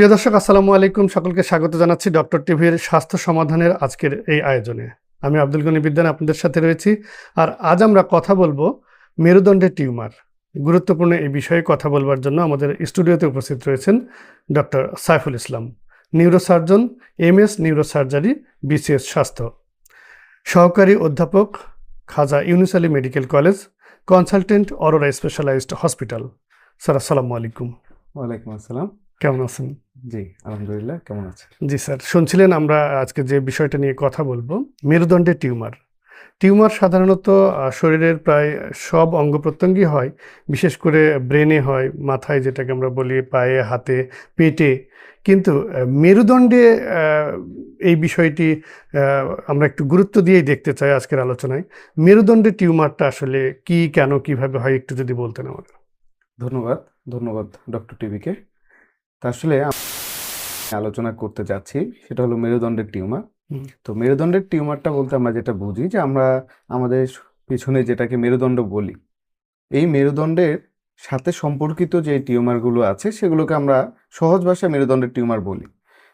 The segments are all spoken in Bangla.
প্রিয় দর্শক, আসসালামু আলাইকুম। সকলকে স্বাগত জানাচ্ছি ডক্টর টিভির স্বাস্থ্য সমাধানের আজকের এই আয়োজনে। আমি আব্দুল গনি বিদ্যান আপনাদের সাথে রয়েছি। আর আজ আমরা কথা বলব মেরুদণ্ডের টিউমার। গুরুত্বপূর্ণ এই বিষয়ে কথা বলবার জন্য আমাদের স্টুডিওতে উপস্থিত রয়েছেন doctor Saiful Islam, neurosurgeon M S neurosurgery, BCS স্বাস্থ্য। সহকারী অধ্যাপক, Khaja Yunus Ali medical college, consultant Aurora specialised hospital. Sir, আসসালামু আলাইকুম। ওয়ালাইকুম আসসালাম। কেমন আছেন? জি আলহামদুলিল্লাহ কেমন আছে জি স্যার শুনছিলেন আমরা আজকে যে বিষয়টা নিয়ে কথা বলব? মেরুদণ্ডের টিউমার। টিউমার সাধারণত শরীরের প্রায় সব অঙ্গ প্রত্যঙ্গই হয় বিশেষ করে ব্রেনে হয় মাথায় যেটাকে আমরা বলি পায়ে হাতে পেটে। কিন্তু মেরুদণ্ডে এই বিষয়টি আমরা একটু গুরুত্ব দিয়েই দেখতে চাই আজকের আলোচনায়। মেরুদণ্ডের টিউমারটা আসলে কি কেন কীভাবে হয় একটু যদি বলতেন আমাদের। ধন্যবাদ ধন্যবাদ ডক্টর টিভিকে। তা আসলে আলোচনা করতে যাচ্ছি সেটা হলো মেরুদণ্ডের টিউমার। তো মেরুদণ্ডের টিউমারটা বলতে আমরা যেটা বুঝি যে আমরা আমাদের পিছনে যেটাকে মেরুদণ্ড বলি এই মেরুদণ্ডের সাথে সম্পর্কিত যে টিউমারগুলো আছে সেগুলোকে আমরা সহজ ভাষায় মেরুদণ্ডের টিউমার বলি।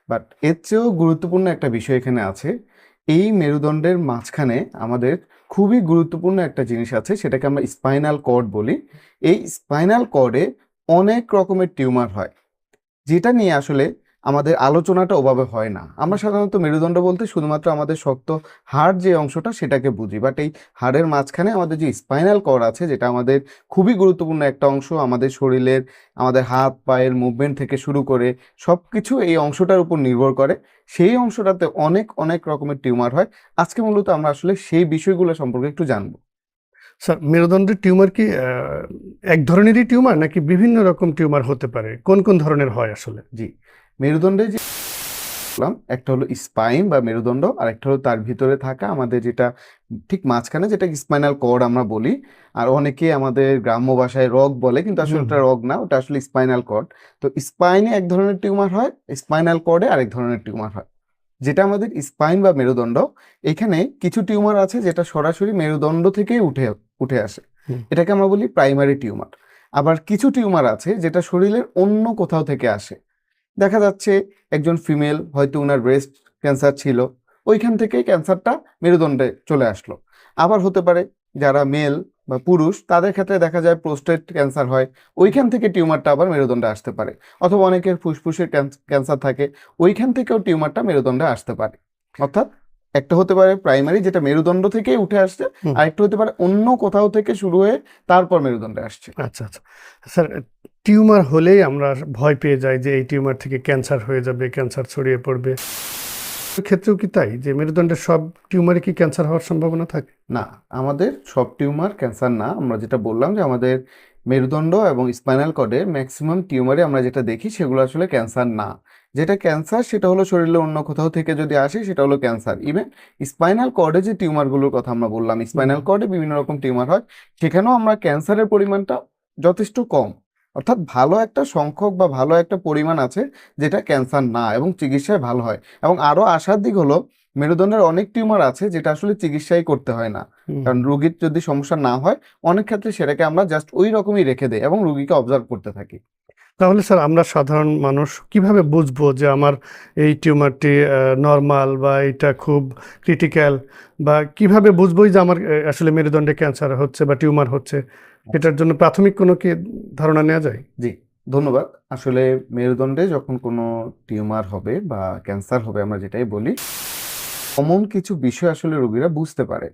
বাট এর চেয়েও গুরুত্বপূর্ণ একটা বিষয় এখানে আছে এই মেরুদণ্ডের মাঝখানে আমাদের খুবই গুরুত্বপূর্ণ একটা জিনিস আছে সেটাকে আমরা স্পাইনাল কর্ড বলি। এই স্পাইনাল কর্ডে অনেক রকমের টিউমার হয়। যেটা নিয়ে আসলে আমাদের আলোচনাটা ওভাবে হয় না। আমরা সাধারণত মেরুদণ্ড বলতে শুধুমাত্র আমাদের শক্ত হাড় যে অংশটা সেটাকে বুঝি। বাট এই হাড়ের মাঝখানে আমাদের যে স্পাইনাল কর আছে, যেটা আমাদের খুবই গুরুত্বপূর্ণ একটা অংশ, আমাদের শরীরের, আমাদের হাত, পায়ের মুভমেন্ট থেকে শুরু করে সব কিছু এই অংশটার উপর নির্ভর করে। সেই অংশটাতে অনেক অনেক রকমের টিউমার হয়। আজকে মূলত আমরা আসলে সেই বিষয়গুলো সম্পর্কে একটু জানব। স্যার মেরুদণ্ডের টিউমার কি এক ধরনেরই টিউমার নাকি বিভিন্ন রকম টিউমার হতে পারে? কোন কোন ধরনের হয় আসলে? জি মেরুদণ্ডে যে বললাম, একটা হলো স্পাইন বা মেরুদণ্ড আর একটা হলো তার ভিতরে থাকা আমাদের যেটা ঠিক মাঝখানে যেটা স্পাইনাল কর্ড আমরা বলি। আর অনেকে আমাদের গ্রাম্য ভাষায় রগ বলে কিন্তু আসলে। ওটা রগ না ওটা আসলে স্পাইনাল কর্ড। তো স্পাইনে এক ধরনের টিউমার হয় স্পাইনাল কর্ডে আরেক ধরনের টিউমার হয়। যেটা আমাদের স্পাইন বা মেরুদণ্ড এখানে কিছু টিউমার আছে যেটা সরাসরি মেরুদণ্ড থেকেই উঠে উঠে আসে। এটাকে আমরা বলি প্রাইমারি টিউমার আবার কিছু টিউমার আছে যেটা শরীরের অন্য কোথাও থেকে আসে। দেখা যাচ্ছে একজন ফিমেল হয়তো ওনার ব্রেস্ট ক্যান্সার ছিল ওইখান থেকেই ক্যান্সারটা মেরুদণ্ডে চলে আসলো। আবার হতে পারে যারা মেল বা পুরুষ তাদের ক্ষেত্রে দেখা যায় প্রোস্টেট ক্যান্সার হয় ওইখান থেকে টিউমারটা আবার মেরুদণ্ডে আসতে পারে। অথবা অনেকের ফুসফুসের ক্যান্সার থাকে ওইখান থেকেও টিউমারটা মেরুদণ্ডে আসতে পারে। অর্থাৎ একটা হতে পারে প্রাইমারি যেটা মেরুদণ্ড থেকেই উঠে আসছে হুম। আরেকটা হতে পারে অন্য কোথাও থেকে শুরু হয়ে তারপর মেরুদণ্ডে আসছে। আচ্ছা আচ্ছা। স্যার টিউমার হলেই আমরা ভয় পেয়ে যাই যে এই টিউমার থেকে ক্যান্সার হয়ে যাবে ক্যান্সার ছড়িয়ে পড়বে। ক্ষেত্রেও কি তাই যে মেরুদণ্ডের সব টিউমারে কি ক্যান্সার হওয়ার সম্ভাবনা থাকে? না আমাদের সব টিউমার ক্যান্সার না। আমরা যেটা বললাম যে আমাদের মেরুদণ্ড এবং স্পাইনাল কর্ডে ম্যাক্সিমাম টিউমারে আমরা যেটা দেখি সেগুলো আসলে ক্যান্সার না। যেটা ক্যান্সার সেটা হলো শরীরের অন্য কোথাও থেকে যদি আসে সেটা হলো ক্যান্সার ইভেন স্পাইনাল কর্ডে যে টিউমারগুলোর কথা আমরা বললাম স্পাইনাল কর্ডে বিভিন্ন রকম টিউমার হয় সেখানেও আমরা ক্যান্সারের পরিমাণটা যথেষ্ট কম। অর্থাৎ ভালো একটা সংখ্যক বা ভালো একটা পরিমাণ আছে যেটা ক্যান্সার না এবং চিকিৎসায় ভালো হয়। এবং আরও আশার দিক হলো মেরুদণ্ডের অনেক টিউমার আছে যেটা আসলে চিকিৎসাই করতে হয় না। কারণ রোগীর যদি সমস্যা না হয় অনেক ক্ষেত্রে সেটাকে আমরা জাস্ট ওই রকমই রেখে দেয় এবং রোগীকে অবজার্ভ করতে থাকি। তাহলে স্যার আমরা সাধারণ মানুষ কীভাবে বুঝব যে আমার এই টিউমারটি নর্মাল বা এটা খুব ক্রিটিক্যাল বা কীভাবে বুঝবোই যে আমার আসলে মেরুদণ্ডে ক্যান্সার হচ্ছে বা টিউমার হচ্ছে? এটার জন্য প্রাথমিক কোনো কি ধারণা নেওয়া যায়? জি, ধন্যবাদ। আসলে মেরুদণ্ডে যখন কোনো টিউমার হবে বা ক্যান্সার হবে আমরা যেটাই বলি কমন কিছু বিষয় আসলে রোগীরা বুঝতে পারে।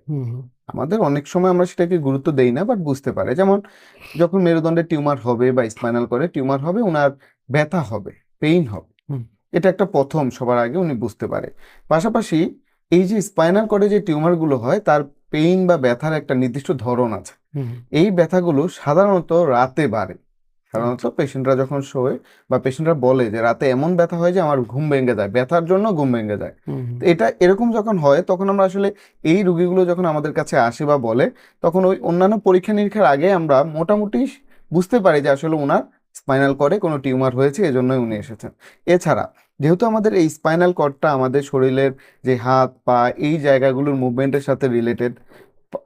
আমাদের অনেক সময় আমরা সেটাকে গুরুত্ব দেই না বাট বুঝতে পারে যেমন যখন মেরুদণ্ডে টিউমার হবে বা স্পাইনাল করে টিউমার হবে ওনার ব্যথা হবে পেইন হবে। এটা একটা প্রথম সবার আগে উনি বুঝতে পারে পাশাপাশি এই যে স্পাইনাল করে যে টিউমারগুলো হয় তার পেইন বা ব্যথার একটা নির্দিষ্ট ধরন আছে। এই ব্যথাগুলো সাধারণত রাতে বাড়ে সাধারণত পেশেন্টরা যখন শোয়ে বা পেশেন্টরা বলে যে রাতে এমন ব্যথা হয় যে আমার ঘুম ভেঙে যায় ব্যথার জন্য ঘুম ভেঙে যায়। তো এটা এরকম যখন হয় তখন আমরা আসলে এই রুগীগুলো যখন আমাদের কাছে আসে বা বলে তখন ওই অন্যান্য পরীক্ষা নিরীক্ষার আগে আমরা মোটামুটি বুঝতে পারি যে আসলে ওনার স্পাইনাল কর্ডে কোনো টিউমার হয়েছে এজন্যই উনি এসেছেন এছাড়া যেহেতু আমাদের এই স্পাইনাল কর্ডটা আমাদের শরীরের যে হাত পা এই জায়গাগুলোর মুভমেন্টের সাথে রিলেটেড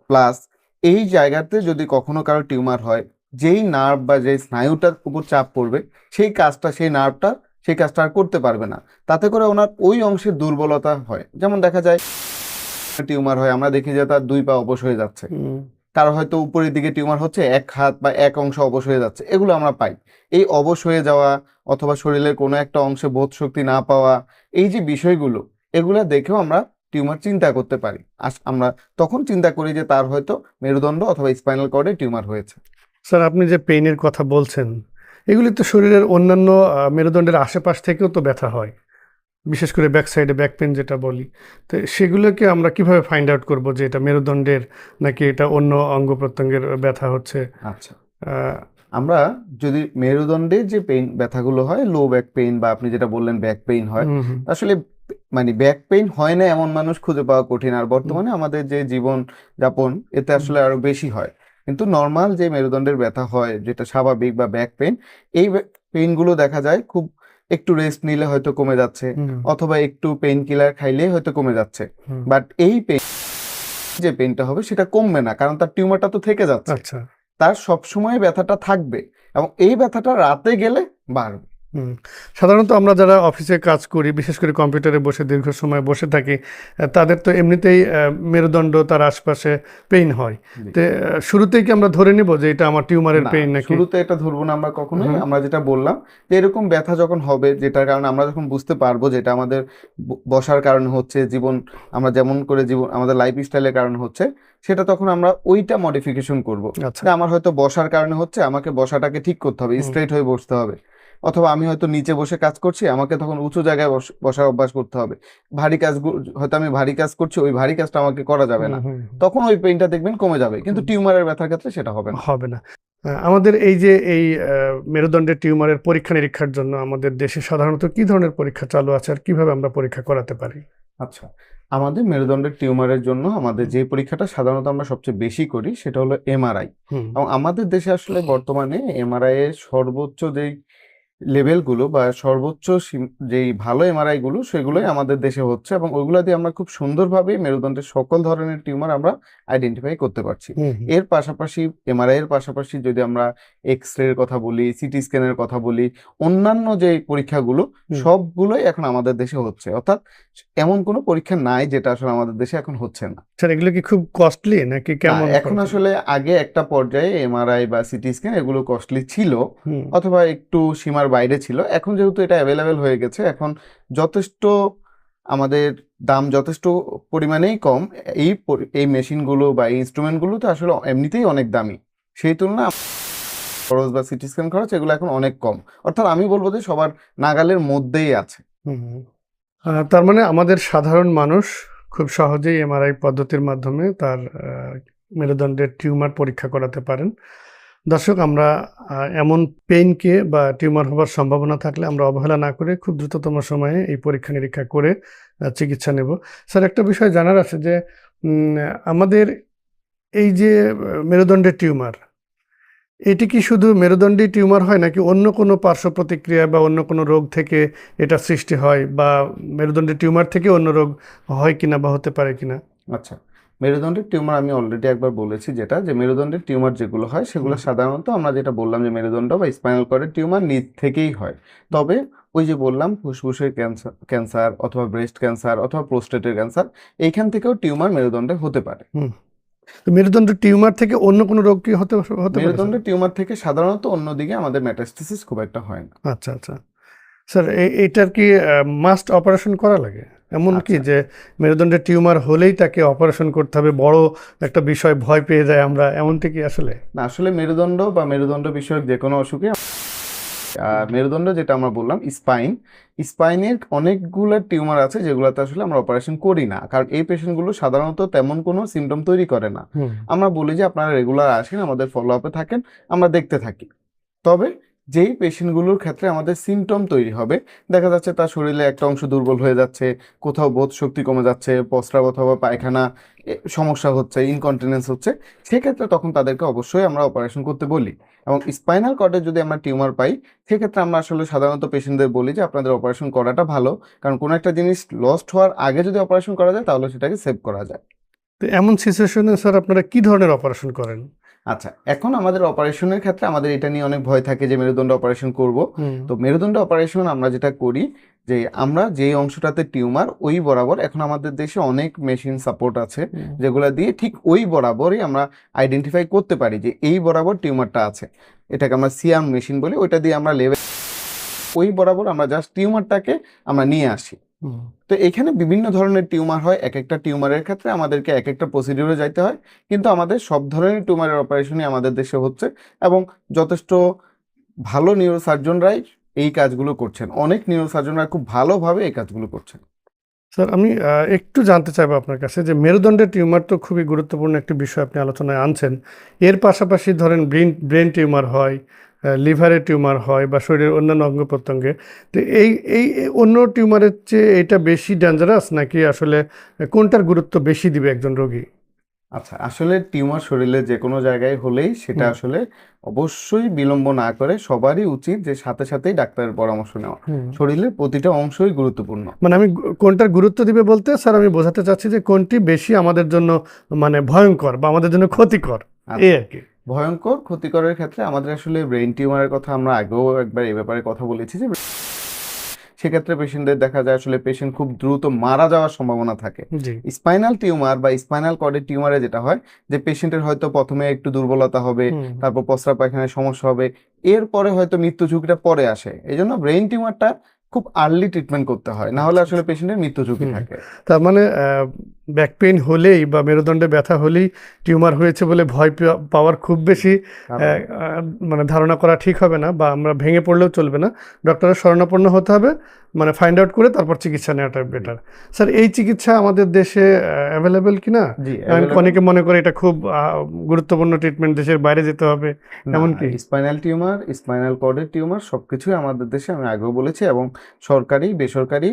প্লাস এই জায়গাতে যদি কখনো কারও টিউমার হয় যেই নার্ভ বা যেই স্নায়ুটার উপর চাপ পড়বে সেই কাজটা সেই নার্ভটা সেই কাজটা আর করতে পারবে না। তাতে করে ওনার ওই অংশের দুর্বলতা হয়। যেমন দেখা যায় টিউমার হয় আমরা দেখি যে তার দুই পা অবশ হয়ে যাচ্ছে। কারও হয়তো উপরের দিকে টিউমার হচ্ছে এক হাত বা এক অংশ অবশ হয়ে যাচ্ছে। এগুলো আমরা পাই। এই অবশ হয়ে যাওয়া অথবা শরীরের কোনো একটা অংশে বোধ শক্তি না পাওয়া এই যে বিষয়গুলো এগুলো দেখেও আমরা টিউমার চিন্তা করতে পারি। আমরা তখন চিন্তা করি যে তার হয়তো মেরুদণ্ড অথবা স্পাইনাল কর্ডে টিউমার হয়েছে। স্যার আপনি যে পেইনের কথা বলছেন এগুলি তো শরীরের অন্যান্য মেরুদণ্ডের আশেপাশ থেকেও তো ব্যথা হয়। বিশেষ করে ব্যাক সাইডে ব্যাক পেন যেটা বলি। তো সেগুলোকে আমরা কীভাবে ফাইন্ড আউট করব যে এটা মেরুদণ্ডের নাকি এটা অন্য অঙ্গ প্রত্যঙ্গের ব্যথা হচ্ছে? আচ্ছা। আমরা যদি মেরুদণ্ডে যে পেইন ব্যথাগুলো হয় লো ব্যাক পেইন বা আপনি যেটা বললেন ব্যাক পেইন হয় আসলে মানে ব্যাক পেইন হয় না এমন মানুষ খুঁজে পাওয়া কঠিন। আর বর্তমানে আমাদের যে জীবন যাপন এতে আসলে আরও বেশি হয়। কিন্তু নর্মাল যে মেরুদণ্ডের ব্যথা হয় যেটা স্বাভাবিক বা ব্যাক পেন এই পেইনগুলো দেখা যায় খুব একটু রেস্ট নিলে হয়তো কমে যাচ্ছে অথবা একটু পেইন কিলার খাইলে হয়তো কমে যাচ্ছে। বাট এই পেন যে পেনটা হবে সেটা কমবে না কারণ তার টিউমারটা তো থেকে যাচ্ছে। আচ্ছা। তার সবসময় ব্যথাটা থাকবে এবং এই ব্যথাটা রাতে গেলে বাড়বে। সাধারণত আমরা যারা অফিসে কাজ করি বিশেষ করে কম্পিউটারে বসে দীর্ঘ সময় বসে থাকি তাদের তো এমনিতেই মেরুদণ্ড তার আশপাশে পেইন হয়। তো শুরুতেই কি আমরা ধরে নিব যে এটা আমার টিউমারের পেইন নাকি? শুরুতে এটা ধরবো না আমরা কখনোই। হুম। আমরা যেটা বললাম যে এরকম ব্যথা যখন হবে যেটার কারণে আমরা যখন বুঝতে পারব যেটা আমাদের বসার কারণে হচ্ছে জীবন আমরা যেমন করে জীবন আমাদের লাইফ স্টাইলের কারণে হচ্ছে সেটা তখন আমরা ওইটা মডিফিকেশন করব। আচ্ছা। আমার হয়তো বসার কারণে হচ্ছে আমাকে বসাটাকে ঠিক করতে হবে। স্ট্রেট হয়ে বসতে হবে। অথবা আমি হয়তো নিচে বসে কাজ করছি আমাকে তখন উঁচু জায়গায় বস- বসার অভ্যাস করতে হবে। ভারী কাজ হয়তো আমি ভারী কাজ করছি ওই ভারী কাজটা আমাকে করা যাবে না। তখন ওই পেইনটা দেখবেন কমে যাবে কিন্তু টিউমারের ব্যথার ক্ষেত্রে সেটা হবে না। হবে না। আমাদের এই যে এই মেরুদণ্ডের টিউমারের পরীক্ষা নিরীক্ষার জন্য আমাদের দেশে সাধারণত কি ধরনের পরীক্ষা চালু আছে আর কীভাবে আমরা পরীক্ষা করাতে পারি? আচ্ছা আমাদের মেরুদণ্ডের টিউমারের জন্য আমাদের যে পরীক্ষাটা সাধারণত আমরা সবচেয়ে বেশি করি সেটা হলো এমআরআই এবং আমাদের দেশে আসলে বর্তমানে এমআরআই এর সর্বোচ্চ যেই লেভেলগুলো বা সর্বোচ্চ যেই ভালো এমআরআই গুলো সেগুলোই আমাদের দেশে হচ্ছে এবং ওইগুলো দিয়ে আমরা খুব সুন্দরভাবে মেরুদণ্ডের সকল ধরনের টিউমার আমরা আইডেন্টিফাই করতে পারছি। এর পাশাপাশি এমআরআই এর পাশাপাশি যদি আমরা এক্স রে এর কথা বলি সিটি স্ক্যানের কথা বলি অন্যান্য যে পরীক্ষাগুলো সবগুলোই এখন আমাদের দেশে হচ্ছে। অর্থাৎ এমন কোনো পরীক্ষা নাই যেটা আসলে আমাদের দেশে এখন হচ্ছে না। স্যার এগুলো কি খুব কস্টলি নাকি কেমন এখন আসলে আগে একটা পর্যায়ে এমআরআই বা সিটি স্ক্যান এগুলো কস্টলি ছিল অথবা একটু সীমার বাইরে ছিল। এখন যেহেতু এটা অ্যাভেলেবেল হয়ে গেছে, এখন যথেষ্ট আমাদের দাম যথেষ্ট পরিমাণেই কম। এই এই মেশিনগুলো বা এই ইনস্ট্রুমেন্টগুলো তো আসলে এমনিতেই অনেক দামি। সেই তুলনায় খরচ বা সিটি স্ক্যান খরচ এগুলো এখন অনেক কম। অর্থাৎ আমি বলব যে সবার নাগালের মধ্যেই আছে। তার মানে আমাদের সাধারণ মানুষ খুব সহজেই এমআরআই পদ্ধতির মাধ্যমে তার মেরুদণ্ডের টিউমার পরীক্ষা করাতে পারেন। দর্শক, আমরা এমন পেইনকে বা টিউমার হবার সম্ভাবনা থাকলে আমরা অবহেলা না করে খুব দ্রুততম সময়ে এই পরীক্ষা নিরীক্ষা করে চিকিৎসা নেব। স্যার, একটা বিষয় জানার আছে যে আমাদের এই যে মেরুদণ্ডের টিউমার, এটি কি শুধু মেরুদণ্ডী টিউমার হয় নাকি অন্য কোনো পার্শ্ব প্রতিক্রিয়া বা অন্য কোনো রোগ থেকে এটা সৃষ্টি হয় বা মেরুদণ্ডের টিউমার থেকে অন্য রোগ হয় কিনা বা হতে পারে কিনা? আচ্ছা মেরুদণ্ডের টিউমার আমি অলরেডি একবার বলেছি যেটা যে মেরুদণ্ডের টিউমার যেগুলো হয় সেগুলো সাধারণত আমরা যেটা বললাম যে মেরুদণ্ড বা স্পাইনাল কর্ডের টিউমার নিচ থেকেই হয়। তবে ওই যে বললাম ফুসফুসের ক্যান্সার ক্যান্সার অথবা ব্রেস্ট ক্যান্সার অথবা প্রোস্টেটের ক্যান্সার এইখান থেকেও টিউমার মেরুদণ্ডে হতে পারে। তো মেরুদণ্ডের টিউমার থেকে অন্য কোনো রোগ কি হতে হতে মেরুদণ্ডের টিউমার থেকে সাধারণত অন্যদিকে আমাদের মেটাস্টেসিস খুব একটা হয় না। আচ্ছা আচ্ছা। স্যার এই এইটার কি মাস্ট অপারেশন করা লাগে? এমন কি আচ্ছা। যে মেরুদণ্ডের টিউমার হলেই তাকে অপারেশন করতে হবে বড় একটা বিষয় ভয় পেয়ে যায় আমরা এমনটি কি আসলে? না আসলে মেরুদণ্ড বা মেরুদণ্ড বিষয়ক যে কোনো অসুখে আহ, মেরুদণ্ড যেটা আমরা বললাম স্পাইন স্পাইনের অনেকগুলো টিউমার আছে যেগুলোতে আসলে আমরা অপারেশন করি না। কারণ এই পেশেন্টগুলো সাধারণত তেমন কোনো সিমটম তৈরি করে না। আমরা বলি যে আপনারা রেগুলার আসেন আমাদের ফলো আপে থাকেন আমরা দেখতে থাকি। তবে যেই পেশেন্টগুলোর ক্ষেত্রে আমাদের সিমটম তৈরি হবে, দেখা যাচ্ছে তার শরীরে একটা অংশ দুর্বল হয়ে যাচ্ছে, কোথাও বোধ শক্তি কমে যাচ্ছে প্রস্রাব অথবা পায়খানা সমস্যা হচ্ছে ইনকন্টিনেন্স হচ্ছে, সেক্ষেত্রে তখন তাদেরকে অবশ্যই আমরা অপারেশন করতে বলি। এবং স্পাইনাল কর্ডে যদি আমরা টিউমার পাই, সেক্ষেত্রে আমরা আসলে সাধারণত পেশেন্টদের বলি যে আপনাদের অপারেশন করাটা ভালো, কারণ কোনো একটা জিনিস লস্ট হওয়ার আগে যদি অপারেশন করা যায়, তাহলে সেটাকে সেভ করা যায়। তো এমন সিচুয়েশনে স্যার আপনারা কি ধরনের অপারেশন করেন? আচ্ছা এখন আমাদের অপারেশনের ক্ষেত্রে আমাদের এটা নিয়ে অনেক ভয় থাকে যে মেরুদণ্ড অপারেশন করব। তো মেরুদণ্ড অপারেশন আমরা যেটা করি যে আমরা যেই অংশটাতে টিউমার ওই বরাবর এখন আমাদের দেশে অনেক মেশিন সাপোর্ট আছে যেগুলো দিয়ে ঠিক ওই বরাবরই আমরা আইডেন্টিফাই করতে পারি যে এই বরাবর টিউমারটা আছে। এটাকে আমরা সিয়াম মেশিন বলি ওইটা দিয়ে আমরা লেভেল ওই বরাবর আমরা জাস্ট টিউমারটাকে আমরা নিয়ে আসি। তো এখানে বিভিন্ন ধরনের টিউমার হয় এক একটা টিউমারের ক্ষেত্রে আমাদেরকে এক একটা প্রসিডিউরে যাইতে হয় কিন্তু আমাদের সব ধরনের টিউমারের অপারেশনই আমাদের দেশে হচ্ছে এবং যথেষ্ট ভালো নিউরোসার্জনরাই এই কাজগুলো করছেন। অনেক নিউরোসার্জনরা খুব ভালোভাবে এই কাজগুলো করছেন। স্যার আমি একটু জানতে চাইব আপনার কাছে যে মেরুদণ্ডের টিউমার তো খুবই গুরুত্বপূর্ণ একটি বিষয় আপনি আলোচনায় আনছেন। এর পাশাপাশি ধরেন ব্রেন ব্রেন টিউমার হয় লিভারের টিউমার হয় বা শরীরের অন্যান্য অঙ্গ প্রত্যঙ্গে। তো এই এই এই অন্য টিউমারের চেয়ে এটা বেশি ডেঞ্জারাস নাকি আসলে কোনটার গুরুত্ব বেশি দিবে একজন রোগী? আচ্ছা আসলে টিউমার শরীরে যে কোনো জায়গায় হলেই সেটা আসলে অবশ্যই বিলম্ব না করে সবারই উচিত যে সাথে সাথেই ডাক্তারের পরামর্শ নেওয়া। শরীরের প্রতিটা অংশই গুরুত্বপূর্ণ। মানে আমি কোনটার গুরুত্ব দিবে বলতে স্যার আমি বোঝাতে চাচ্ছি যে কোনটি বেশি আমাদের জন্য মানে ভয়ঙ্কর বা আমাদের জন্য ক্ষতিকর। এই আর কি। ভয়ঙ্কর ক্ষতিকরের ক্ষেত্রে আমাদের আসলে ব্রেন টিউমারের কথা আমরা আগেও একবার এ ব্যাপারে কথা বলেছি যে সেক্ষেত্রে পেশেন্টদের দেখা যায় আসলে পেশেন্ট খুব দ্রুত মারা যাওয়ার সম্ভাবনা থাকে। স্পাইনাল টিউমার বা স্পাইনাল কর্ডের টিউমারে যেটা হয় যে পেশেন্টের হয়তো প্রথমে একটু দুর্বলতা হবে তারপর প্রস্রাব পায়খানায় সমস্যা হবে এরপরে হয়তো মৃত্যু ঝুঁকিটা পরে আসে। এই জন্য ব্রেন টিউমারটা খুব আর্লি ট্রিটমেন্ট করতে হয় না হলে আসলে পেশেন্টের মৃত্যু ঝুঁকি থাকে। তার মানে ব্যাক পেইন হলেই বা মেরুদণ্ডে ব্যথা হলেই টিউমার হয়েছে বলে ভয় পাওয়া- পাওয়ার খুব বেশি মানে ধারণা করা ঠিক হবে না বা আমরা ভেঙে পড়লেও চলবে না ডক্টরের শরণাপন্ন হতে হবে মানে ফাইন্ড আউট করে তারপর চিকিৎসা নেওয়াটা বেটার স্যার এই চিকিৎসা আমাদের দেশে অ্যাভেলেবেল কিনা জি আমি অনেকে মনে করে এটা খুব গুরুত্বপূর্ণ ট্রিটমেন্ট দেশের বাইরে যেতে হবে এমন কি? স্পাইনাল টিউমার স্পাইনাল কর্ডের টিউমার সবকিছুই আমাদের দেশে আমি আগেও বলেছি এবং সরকারি বেসরকারি।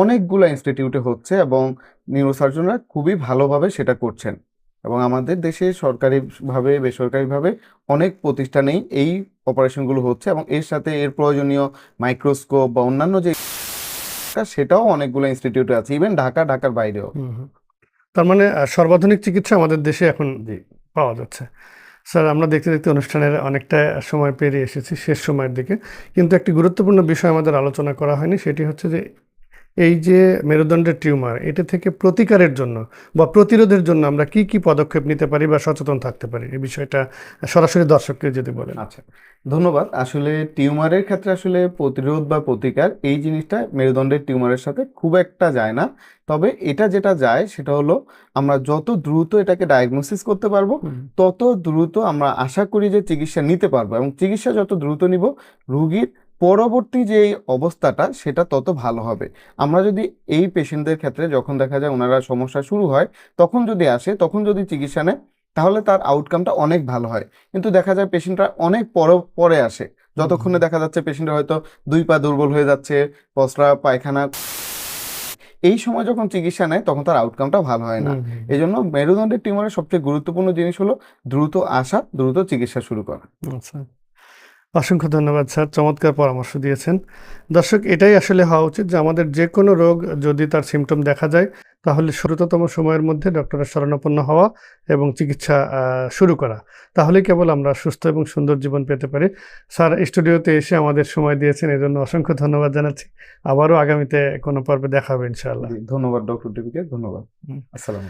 অনেকগুলো ইনস্টিটিউটে হচ্ছে এবং নিউরোসার্জনরা খুবই ভালোভাবে সেটা করছেন। এবং আমাদের দেশে সরকারিভাবে বেসরকারিভাবে অনেক প্রতিষ্ঠানেই এই অপারেশনগুলো হচ্ছে এবং এর সাথে এর প্রয়োজনীয় মাইক্রোস্কোপ বা অন্যান্য যে সেটাও অনেকগুলো ইনস্টিটিউটে আছে ইভেন ঢাকা ঢাকার বাইরেও। তার মানে সর্বাধুনিক চিকিৎসা আমাদের দেশে এখন পাওয়া যাচ্ছে। স্যার আমরা দেখতে দেখতে অনুষ্ঠানের অনেকটা সময় পেরিয়ে এসেছি শেষ সময়ের দিকে। কিন্তু একটি গুরুত্বপূর্ণ বিষয় আমাদের আলোচনা করা হয়নি সেটি হচ্ছে যে এই যে মেরুদণ্ডের টিউমার এটা থেকে প্রতিকারের জন্য বা প্রতিরোধের জন্য আমরা কি কি পদক্ষেপ নিতে পারি বা সচেতন থাকতে পারি? এই বিষয়টা সরাসরি দর্শককে যদি বলেন। আচ্ছা ধন্যবাদ। আসলে টিউমারের ক্ষেত্রে আসলে প্রতিরোধ বা প্রতিকার এই জিনিসটা মেরুদণ্ডের টিউমারের সাথে খুব একটা যায় না। তবে এটা যেটা যায় সেটা হলো আমরা যত দ্রুত এটাকে ডায়াগনোসিস করতে পারব তত দ্রুত আমরা আশা করি যে চিকিৎসা নিতে পারব এবং চিকিৎসা যত দ্রুত নিব রুগীর পরবর্তী যে অবস্থাটা সেটা তত ভালো হবে। আমরা যদি এই পেশেন্টদের ক্ষেত্রে যখন দেখা যায় ওনারা সমস্যা শুরু হয় তখন যদি আসে তখন যদি চিকিৎসা নেয় তাহলে তার আউটকামটা অনেক ভালো হয়। কিন্তু দেখা যায় পেশেন্টরা অনেক পর পরে আসে। যতক্ষণে দেখা যাচ্ছে পেশেন্টের হয়তো দুই পা দুর্বল হয়ে যাচ্ছে প্রস্রাব পায়খানা। এই সময় যখন চিকিৎসা নেয় তখন তার আউটকামটা ভালো হয় না। এই জন্য মেরুদণ্ডের টিউমারের সবচেয়ে গুরুত্বপূর্ণ জিনিস হলো দ্রুত আসা দ্রুত চিকিৎসা শুরু করা। আচ্ছা। অসংখ্য ধন্যবাদ স্যার চমৎকার পরামর্শ দিয়েছেন। দর্শক এটাই আসলে হওয়া উচিত যে আমাদের যে কোনো রোগ যদি তার সিমটম দেখা যায় তাহলে দ্রুততম সময়ের মধ্যে ডক্টরের শরণাপন্ন হওয়া এবং চিকিৎসা শুরু করা। তাহলেই কেবল আমরা সুস্থ এবং সুন্দর জীবন পেতে পারি। স্যার স্টুডিওতে এসে আমাদের সময় দিয়েছেন এই জন্য অসংখ্য ধন্যবাদ জানাচ্ছি। আবারও আগামীতে কোনো পর্বে দেখা হবে ইনশাআল্লাহ। ধন্যবাদ ডক্টর টিপিকে ধন্যবাদ। হুম। আসসালাম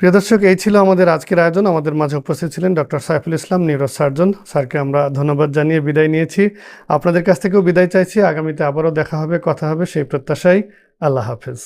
প্রিয় দর্শক, এই ছিল আমাদের আজকের আয়োজন। আমাদের মাঝে উপস্থিত ছিলেন doctor Saiful Islam neuro surgeon স্যারকে আমরা ধন্যবাদ জানিয়ে বিদায় নিয়েছি। আপনাদের কাছ থেকেও বিদায় চাইছি। আগামীতে আবারও দেখা হবে, কথা হবে সেই প্রত্যাশাই আল্লাহ হাফেজ।